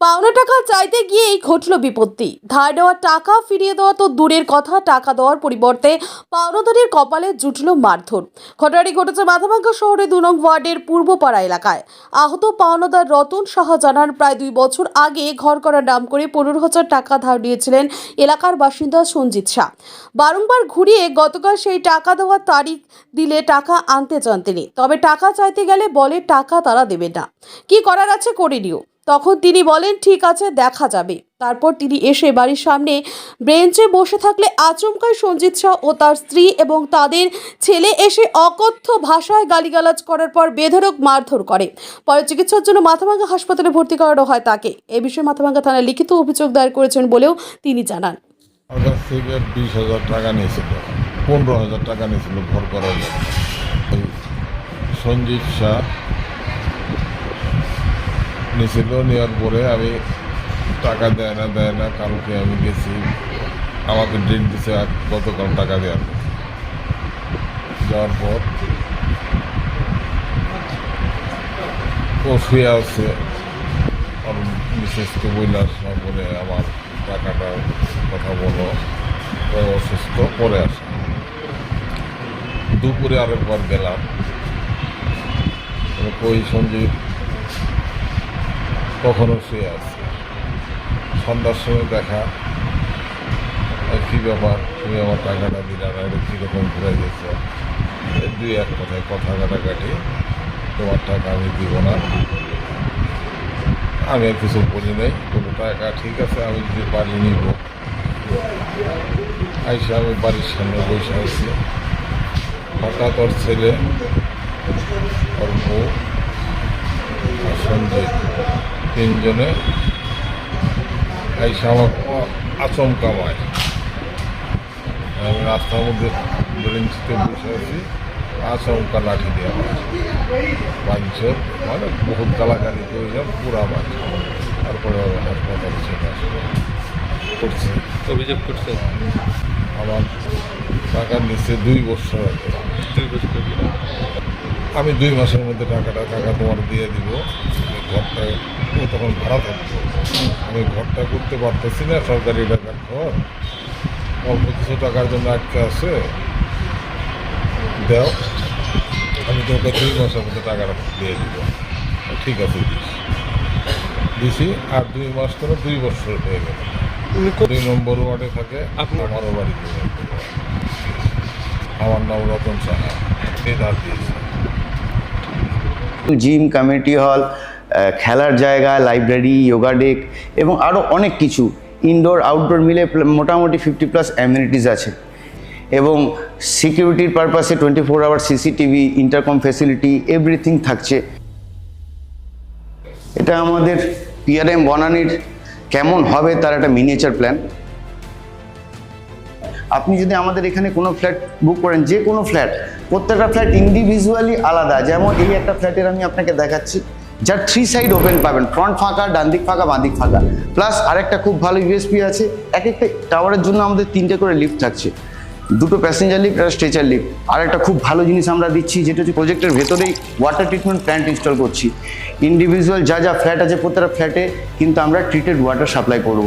পাওনা টাকা চাইতে গিয়েই ঘটল বিপত্তি। ধার দেওয়া টাকা ফিরিয়ে দেওয়া তো দূরের কথা, টাকা দেওয়ার পরিবর্তে পাওনাদারের কপালে জুটল মারধর। ঘটনাটি ঘটেছে মাথাভাঙ্গা শহরে দু নং ওয়ার্ডের পূর্বপাড়া এলাকায়। আহত পাওনাদার রতন সাহা জানান, প্রায় দুই বছর আগে ঘর করার নাম করে পনেরো হাজার টাকা ধার দিয়েছিলেন এলাকার বাসিন্দা সঞ্জিত শাহ। বারংবার ঘুরিয়ে গতকাল সেই টাকা দেওয়ার তারিখ দিলে টাকা আনতে চান তিনি। তবে টাকা চাইতে গেলে বলে টাকা তারা দেবে না। কি করার আছে করে নিও তখন তিনি বলেন, ঠিক আছে, দেখা যাবে। তারপর তিনি এসে বাড়ির সামনে বেঞ্চে বসে থাকলে আচমকায় সঞ্জিত শাহ ও তার স্ত্রী এবং তাদের ছেলে এসে অকথ্য ভাষায় গালিগালাজ করার পর বেধরক মারধর করে। পরে চিকিৎসার জন্য মাথাভাঙ্গা হাসপাতালে ভর্তি করানো হয় তাকে। এ বিষয়ে মাথাভাঙ্গা থানায় লিখিত অভিযোগ দায়ের করেছেন বলেও তিনি জানান। বিশ হাজার টাকা নিয়েছিল, পনেরো হাজার টাকা নিয়েছিল, ভর করার জন্য। সঞ্জিত শাহ নিয়েছিল নেওয়ার পরে আমি টাকা দেয় না দেয় না, কালকে আমি গেছি। আমাকে ডেট দিছে গতকাল টাকা দেওয়ার। যাওয়ার পর ও শুয়ে আছে। আর মিসেসকে বইলে আসলাম বলে আমার টাকাটার কথা বলো অসুস্থ, পরে আসে। দুপুরে আরেকবার গেলাম। কই সঞ্জীব? কখনো শুয়ে আছে। সন্ধ্যার সময় দেখা কী ব্যাপার, তুমি আমার টাকাটা দিলে না কীরকম ঘুরে গেছে। দুই এক কথায় কথা কাটাকাটি, তোমার টাকা আমি দিব না। আমি আর কিছু বলি নাই, কোনো টাকা ঠিক আছে, আমি যদি পারি নিব। আইসে আমি বাড়ির সামনে বসে আছি। হঠাৎ ওর ছেলে, ওর বউ আর সঞ্জয়। তিনজনে আইসে আমার আচমকা মায় আমি রাস্তার মধ্যে বেঞ্চিতে বসে আছি আচমকা লাঠি দেওয়া হয়। বাঞ্চর মানে বহুত গালাগালি করে যান পুরা বাঞ্চ। তারপরে হাসপাতালে চলে আসব। করছি অভিযোগ করছে। আমার টাকা নিচ্ছে দুই বছর দুই বছর। আমি দুই মাসের মধ্যে টাকাটা টাকা তোমার দিয়ে দিব। ঘরটা ও তখন ভাড়া থাকতো। আমি ঘরটা করতে পারতেছি না সরকারি টাকার ঘর অল্প কিছু টাকার জন্য আটকে আছে। দেও আমি তোকে দুই মাসের মধ্যে টাকাটা দিয়ে দিব। ঠিক আছে দিস দিছি আর দুই মাস করে দুই বছর হয়ে গেল। দুই নম্বর ওয়ার্ডে থাকে আপনার? আমারও বাড়িতে। আমার নাম রতন সাহা এই ধার দিয়েছি। জিম কমিউনিটি হল খেলার জায়গা লাইব্রেরি যোগা ডেক এবং আরও অনেক কিছু। ইনডোর আউটডোর মিলে মোটামুটি ফিফটি প্লাস অ্যামিনিটিস আছে। এবং সিকিউরিটির পারপাসে twenty four hour CCTV intercom facility everything থাকছে। এটা আমাদের পিআরএম বনানির কেমন হবে তার একটা মিনিয়েচার প্ল্যান আপনি যদি আমাদের এখানে কোনো ফ্ল্যাট বুক করেন, যে কোনো ফ্ল্যাট প্রত্যেকটা ফ্ল্যাট ইন্ডিভিজুয়ালি আলাদা। যেমন এই একটা ফ্ল্যাটের আমি আপনাকে দেখাচ্ছি। যার থ্রি সাইড ওপেন পাবেন। ফ্রন্ট ফাঁকা ডান দিক ফাঁকা বাঁ দিক ফাঁকা। প্লাস আরেকটা খুব ভালো ইউএসপি আছে। এক একটা টাওয়ারের জন্য আমাদের তিনটে করে লিফট থাকছে। দুটো প্যাসেঞ্জার লিফট আর স্ট্রেচার লিফট আর একটা খুব ভালো জিনিস আমরা দিচ্ছি, যেটা হচ্ছে প্রজেক্টের ভেতরেই ওয়াটার ট্রিটমেন্ট প্ল্যান্ট ইনস্টল করছি। ইন্ডিভিজুয়াল যা যা ফ্ল্যাট আছে, প্রত্যেকটা ফ্ল্যাটে কিন্তু আমরা ট্রিটেড ওয়াটার সাপ্লাই করব।